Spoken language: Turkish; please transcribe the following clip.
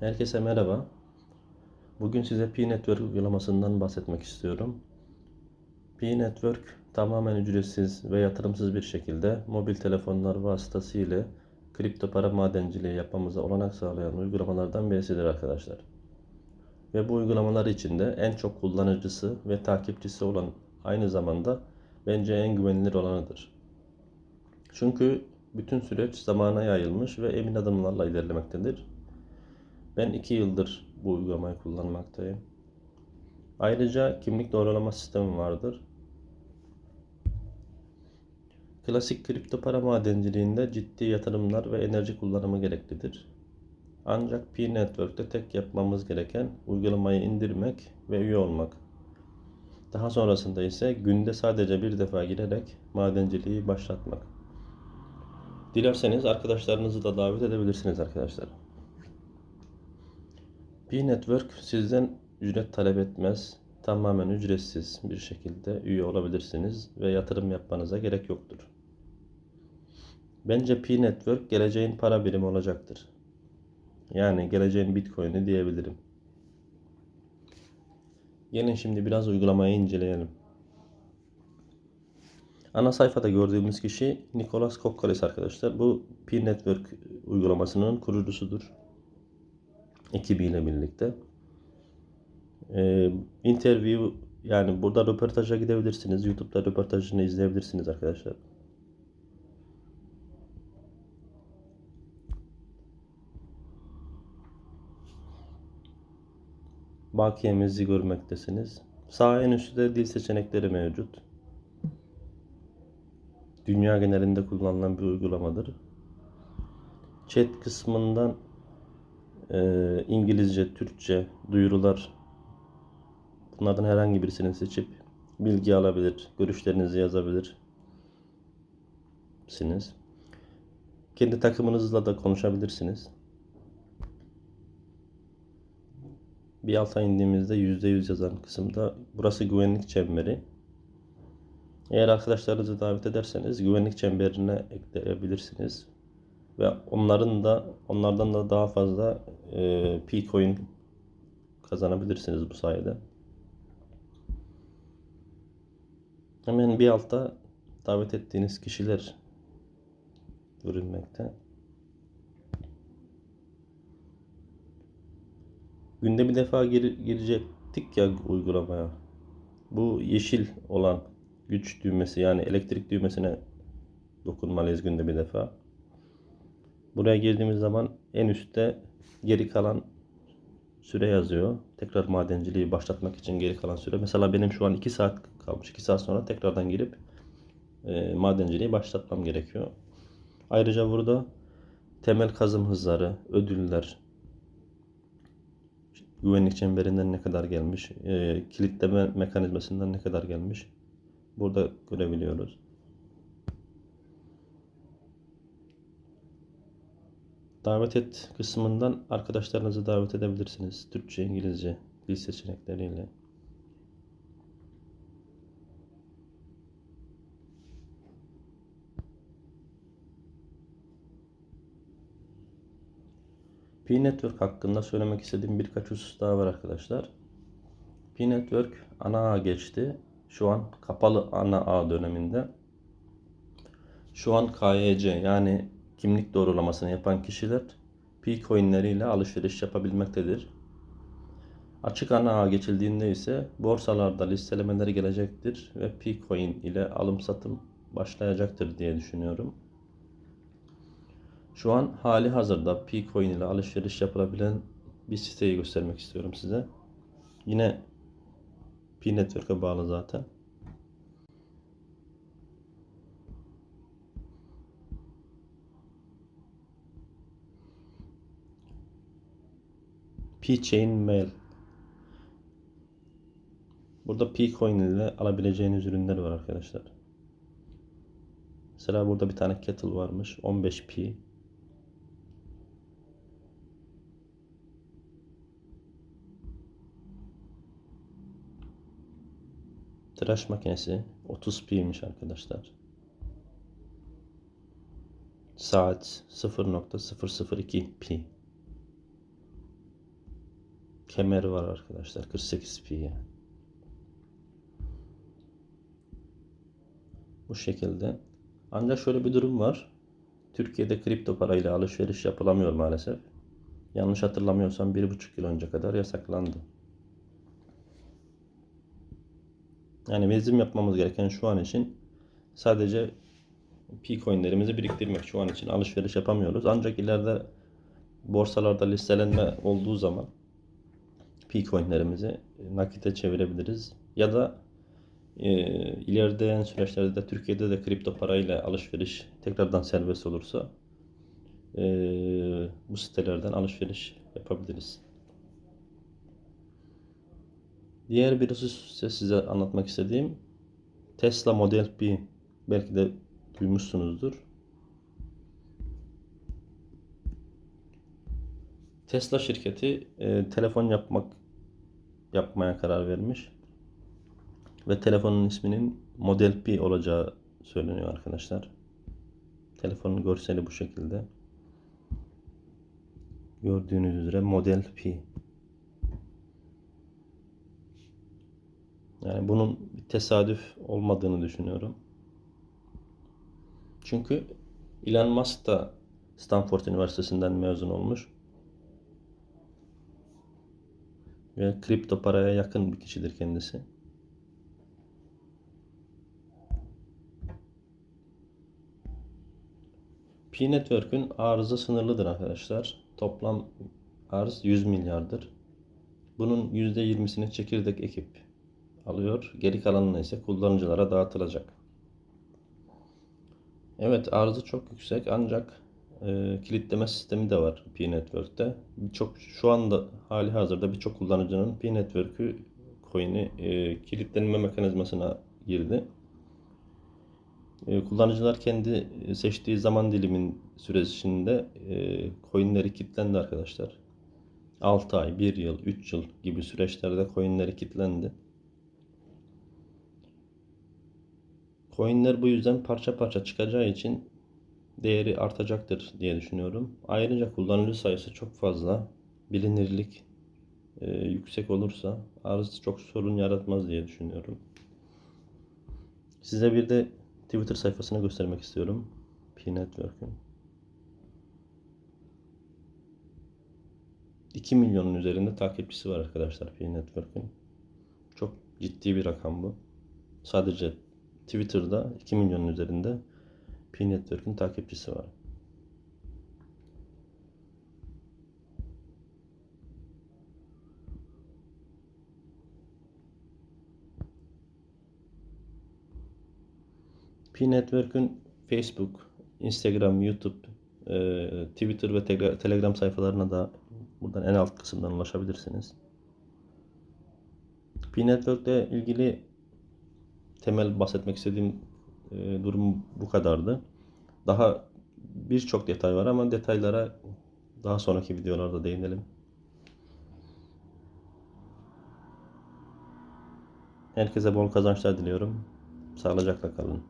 Herkese merhaba. Bugün size P-Network uygulamasından bahsetmek istiyorum. P-Network tamamen ücretsiz ve yatırımsız bir şekilde mobil telefonlar vasıtasıyla kripto para madenciliği yapmamıza olanak sağlayan uygulamalardan birisidir arkadaşlar. Ve bu uygulamalar içinde en çok kullanıcısı ve takipçisi olan aynı zamanda bence en güvenilir olanıdır. Çünkü bütün süreç zamana yayılmış ve emin adımlarla ilerlemektedir. Ben 2 yıldır bu uygulamayı kullanmaktayım. Ayrıca kimlik doğrulama sistemi vardır. Klasik kripto para madenciliğinde ciddi yatırımlar ve enerji kullanımı gereklidir. Ancak P-Network'te tek yapmamız gereken uygulamayı indirmek ve üye olmak. Daha sonrasında ise günde sadece bir defa girerek madenciliği başlatmak. Dilerseniz arkadaşlarınızı da davet edebilirsiniz arkadaşlar. P-Network sizden ücret talep etmez. Tamamen ücretsiz bir şekilde üye olabilirsiniz ve yatırım yapmanıza gerek yoktur. Bence P-Network geleceğin para birimi olacaktır. Yani geleceğin Bitcoin'i diyebilirim. Gelin şimdi biraz uygulamayı inceleyelim. Ana sayfada gördüğümüz kişi Nicolas Kokkalis arkadaşlar. Bu P-Network uygulamasının kurucusudur ekibiyle birlikte. Ee, interview yani burada röportaja gidebilirsiniz. YouTube'da röportajını izleyebilirsiniz arkadaşlar. Bakiyemizi görmektesiniz. Sağ en üstte dil seçenekleri mevcut. Dünya genelinde kullanılan bir uygulamadır. Chat kısmından e, İngilizce, Türkçe duyurular bunlardan herhangi birisini seçip bilgi alabilir, görüşlerinizi yazabilirsiniz. Kendi takımınızla da konuşabilirsiniz. Bir alta indiğimizde %100 yazan kısımda burası güvenlik çemberi. Eğer arkadaşlarınızı davet ederseniz güvenlik çemberine ekleyebilirsiniz ve onların da onlardan da daha fazla e, P-Coin kazanabilirsiniz bu sayede. Hemen bir altta davet ettiğiniz kişiler görünmekte. Günde bir defa gir, girecektik ya uygulamaya. Bu yeşil olan güç düğmesi yani elektrik düğmesine dokunmalıyız günde bir defa. Buraya girdiğimiz zaman en üstte geri kalan süre yazıyor. Tekrar madenciliği başlatmak için geri kalan süre. Mesela benim şu an 2 saat kalmış. 2 saat sonra tekrardan girip e, madenciliği başlatmam gerekiyor. Ayrıca burada temel kazım hızları, ödüller, güvenlik çemberinden ne kadar gelmiş, e, kilitleme mekanizmasından ne kadar gelmiş burada görebiliyoruz. Davet et kısmından arkadaşlarınızı davet edebilirsiniz. Türkçe, İngilizce dil seçenekleriyle. P-Network hakkında söylemek istediğim birkaç husus daha var arkadaşlar. P-Network ana ağ geçti. Şu an kapalı ana ağ döneminde. Şu an KYC yani kimlik doğrulamasını yapan kişiler P-coinleriyle alışveriş yapabilmektedir. Açık ana ağa geçildiğinde ise borsalarda listelemeleri gelecektir ve P-coin ile alım satım başlayacaktır diye düşünüyorum. Şu an hali hazırda P-coin ile alışveriş yapılabilen bir siteyi göstermek istiyorum size. Yine P-Network'e bağlı zaten. P-Chain Mail. Burada P-Coin ile alabileceğiniz ürünler var arkadaşlar. Mesela burada bir tane kettle varmış. 15P. Tıraş makinesi 30P'ymiş arkadaşlar. Saat 0.002P. kemeri var arkadaşlar 48p. Bu şekilde. Ancak şöyle bir durum var. Türkiye'de kripto parayla alışveriş yapılamıyor maalesef. Yanlış hatırlamıyorsam bir buçuk yıl önce kadar yasaklandı. Yani bizim yapmamız gereken şu an için sadece P coinlerimizi biriktirmek. Şu an için alışveriş yapamıyoruz. Ancak ileride borsalarda listelenme olduğu zaman P coinlerimizi nakite çevirebiliriz. Ya da e, ilerleyen süreçlerde de Türkiye'de de kripto parayla alışveriş tekrardan serbest olursa e, bu sitelerden alışveriş yapabiliriz. Diğer bir husus size anlatmak istediğim Tesla Model P belki de duymuşsunuzdur. Tesla şirketi e, telefon yapmak yapmaya karar vermiş ve telefonun isminin Model P olacağı söyleniyor arkadaşlar. Telefonun görseli bu şekilde. Gördüğünüz üzere Model P. Yani bunun tesadüf olmadığını düşünüyorum. Çünkü Elon Musk da Stanford Üniversitesi'nden mezun olmuş. Ve kripto paraya yakın bir kişidir kendisi. P-Network'ün arzı sınırlıdır arkadaşlar. Toplam arz 100 milyardır. Bunun %20'sini çekirdek ekip alıyor. Geri kalanını ise kullanıcılara dağıtılacak. Evet arzı çok yüksek ancak e, kilitleme sistemi de var P-Network'te. Birçok şu anda hali hazırda birçok kullanıcının P-Network'ü coin'i e, kilitlenme mekanizmasına girdi. E, kullanıcılar kendi seçtiği zaman dilimin süresinde e, coinleri kilitlendi arkadaşlar. 6 ay, 1 yıl, 3 yıl gibi süreçlerde coinleri kilitlendi. Coinler bu yüzden parça parça çıkacağı için değeri artacaktır diye düşünüyorum. Ayrıca kullanıcı sayısı çok fazla, bilinirlik e, yüksek olursa arz çok sorun yaratmaz diye düşünüyorum. Size bir de Twitter sayfasını göstermek istiyorum. P-Network'ün. 2 milyonun üzerinde takipçisi var arkadaşlar P-Network'ün. Çok ciddi bir rakam bu. Sadece Twitter'da 2 milyonun üzerinde P-Network'ün takipçisi var. P-Network'ün Facebook, Instagram, YouTube, e, Twitter ve Telegram sayfalarına da buradan en alt kısımdan ulaşabilirsiniz. P-Network ile ilgili temel bahsetmek istediğim e, durum bu kadardı. Daha birçok detay var ama detaylara daha sonraki videolarda değinelim. Herkese bol kazançlar diliyorum. Sağlıcakla kalın.